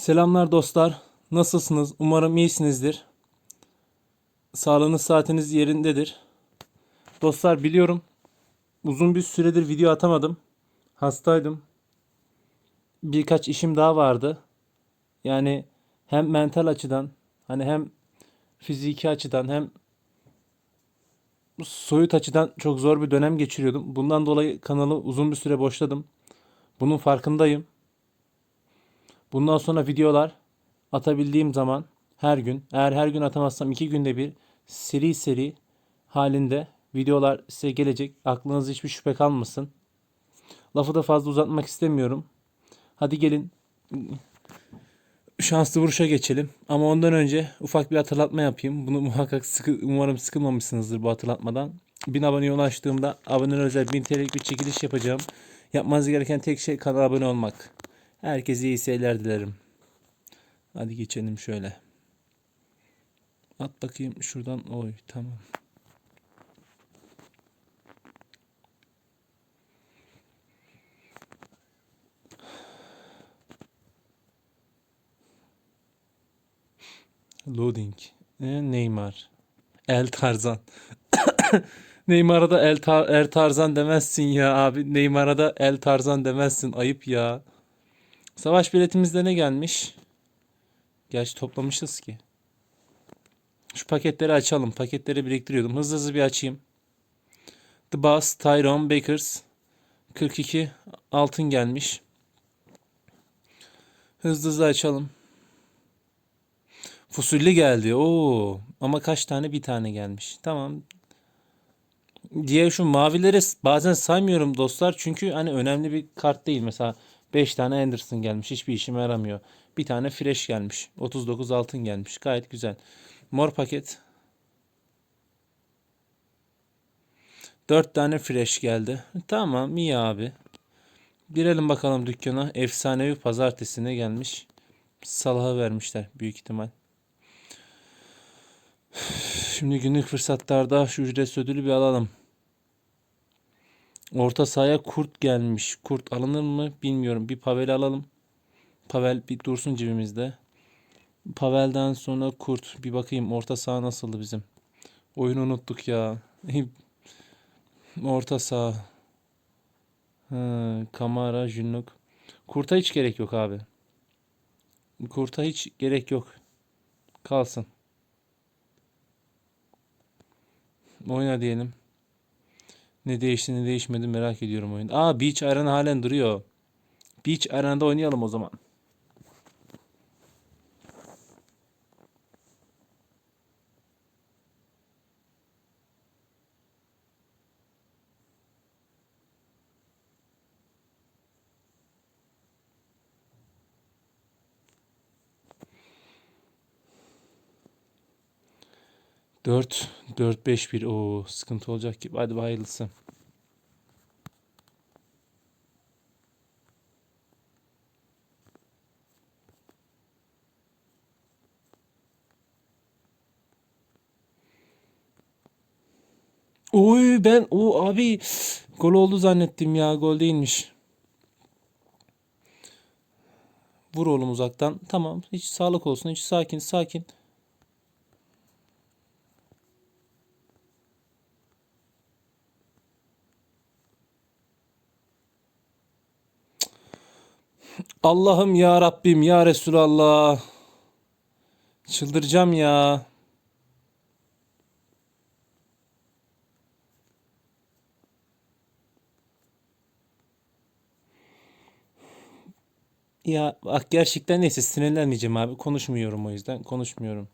Selamlar dostlar. Nasılsınız? Umarım iyisinizdir. Sağlığınız saatiniz yerindedir. Dostlar biliyorum uzun bir süredir video atamadım. Hastaydım. Birkaç işim daha vardı. Yani hem mental açıdan hani hem fiziki açıdan hem soyut açıdan çok zor bir dönem geçiriyordum. Bundan dolayı kanalı uzun bir süre boşladım. Bunun farkındayım. Bundan sonra videolar atabildiğim zaman her gün, eğer her gün atamazsam iki günde bir seri seri halinde videolar size gelecek. Aklınızda hiçbir şüphe kalmasın. Lafı da fazla uzatmak istemiyorum. Hadi gelin şanslı vuruşa geçelim. Ama ondan önce ufak bir hatırlatma yapayım. Bunu muhakkak sıkı, umarım sıkılmamışsınızdır bu hatırlatmadan. 1000 aboneye ulaştığımda abone özel 1000 TL'lik bir çekiliş yapacağım. Yapmanız gereken tek şey kanala abone olmak. Herkese iyi seyirler dilerim. Hadi geçelim şöyle. At bakayım şuradan. Oy tamam. Loading. E, Neymar. El Tarzan. Neymar'a da El Tar Er Tarzan demezsin ya abi. Neymar'a da El Tarzan demezsin. Ayıp ya. Savaş biletimizde ne gelmiş? Gerçi toplamışız ki. Şu paketleri açalım. Paketleri biriktiriyordum. Hızlı hızlı bir açayım. The Boss, Tyrone Bakers. 42 altın gelmiş. Hızlı hızlı açalım. Fusulli geldi. Oo. Ama kaç tane? Bir tane gelmiş. Tamam. Diğer şu mavileri bazen saymıyorum dostlar. Çünkü hani önemli bir kart değil. Mesela 5 tane Anderson gelmiş. Hiçbir işime yaramıyor. Bir tane Fresh gelmiş. 39 altın gelmiş. Gayet güzel. Mor paket. 4 tane Fresh geldi. Tamam iyi abi. Girelim bakalım dükkana. Efsanevi pazartesine gelmiş. Salah'a vermişler büyük ihtimal. Şimdi günlük fırsatlarda şu ücret ödülü bir alalım. Orta sahaya kurt gelmiş. Kurt alınır mı bilmiyorum. Bir Pavel alalım. Pavel bir dursun cebimizde. Pavel'den sonra kurt. Bir bakayım orta saha nasıldı bizim. Oyunu unuttuk ya. Orta saha. Ha, Kamara, Jünnuk. Kurt'a hiç gerek yok abi. Kurt'a hiç gerek yok. Kalsın. Oyna diyelim. Ne değişti ne değişmedi merak ediyorum oyun. Aa Beach Arena halen duruyor. Beach Arena'da oynayalım o zaman. Dört, dört, beş, bir. Oo, sıkıntı olacak gibi. Hadi hayırlısı. Oy ben o abi gol oldu zannettim ya gol değilmiş. Vur oğlum uzaktan. Tamam hiç sağlık olsun hiç sakin sakin. Allah'ım ya Rabbim ya Resulallah. Çıldıracağım ya. Ya bak gerçekten neyse sinirlenmeyeceğim abi. Konuşmuyorum o yüzden. Konuşmuyorum.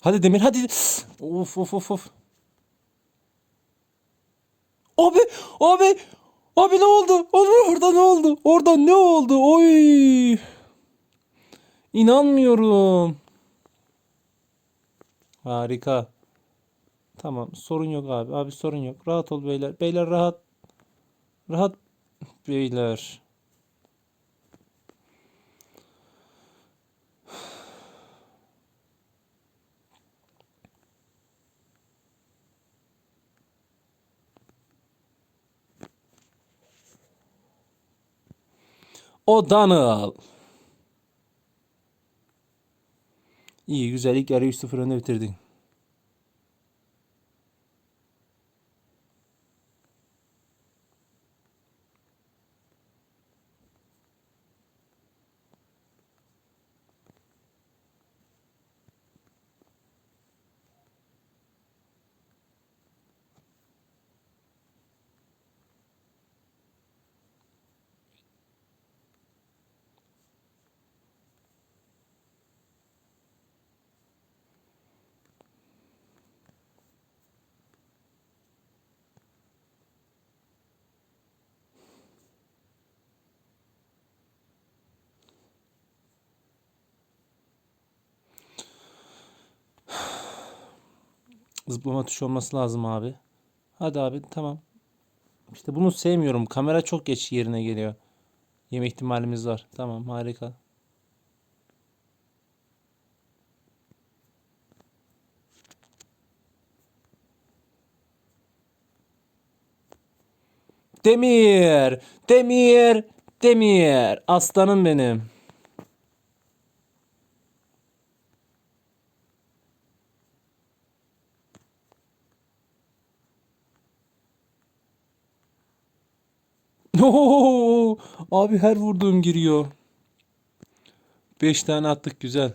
Hadi Demir hadi. Of of of of. Abi abi abi ne oldu? Orada ne oldu? Orada ne oldu? Oy. İnanmıyorum. Harika. Tamam. Sorun yok abi. Abi sorun yok. Rahat ol beyler. Beyler rahat. Rahat beyler. O'Donnell. İyi güzel ilk yarı 3-0 önde bitirdin. Zıplama tuşu olması lazım abi. Hadi abi tamam. İşte bunu sevmiyorum. Kamera çok geç yerine geliyor. Yeme ihtimalimiz var. Tamam harika. Demir, Demir, Demir. Aslanım benim. Oo, abi her vurduğum giriyor. 5 tane attık güzel.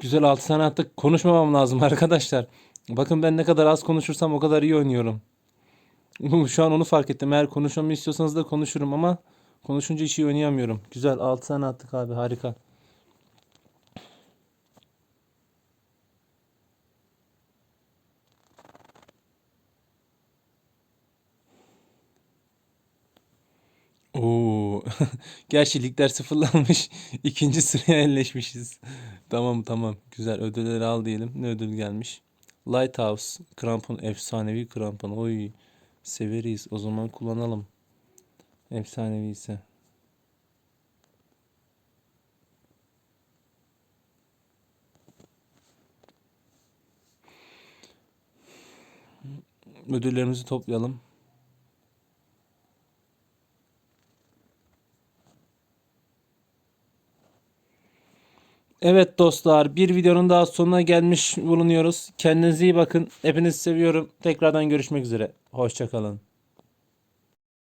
Güzel 6 tane attık. Konuşmamam lazım arkadaşlar. Bakın ben ne kadar az konuşursam o kadar iyi oynuyorum. Şu an onu fark ettim. Eğer konuşmamı istiyorsanız da konuşurum ama konuşunca hiç iyi oynayamıyorum. Güzel 6 tane attık abi harika. Oo. Gerçi ligler sıfırlanmış. İkinci sıraya yerleşmişiz. Tamam tamam. Güzel ödülleri al diyelim. Ne ödül gelmiş? Lighthouse. Krampon. Efsanevi krampon. Oy. Severiz. O zaman kullanalım. Efsanevi ise. Ödüllerimizi toplayalım. Evet dostlar, bir videonun daha sonuna gelmiş bulunuyoruz. Kendinize iyi bakın. Hepinizi seviyorum. Tekrardan görüşmek üzere. Hoşçakalın.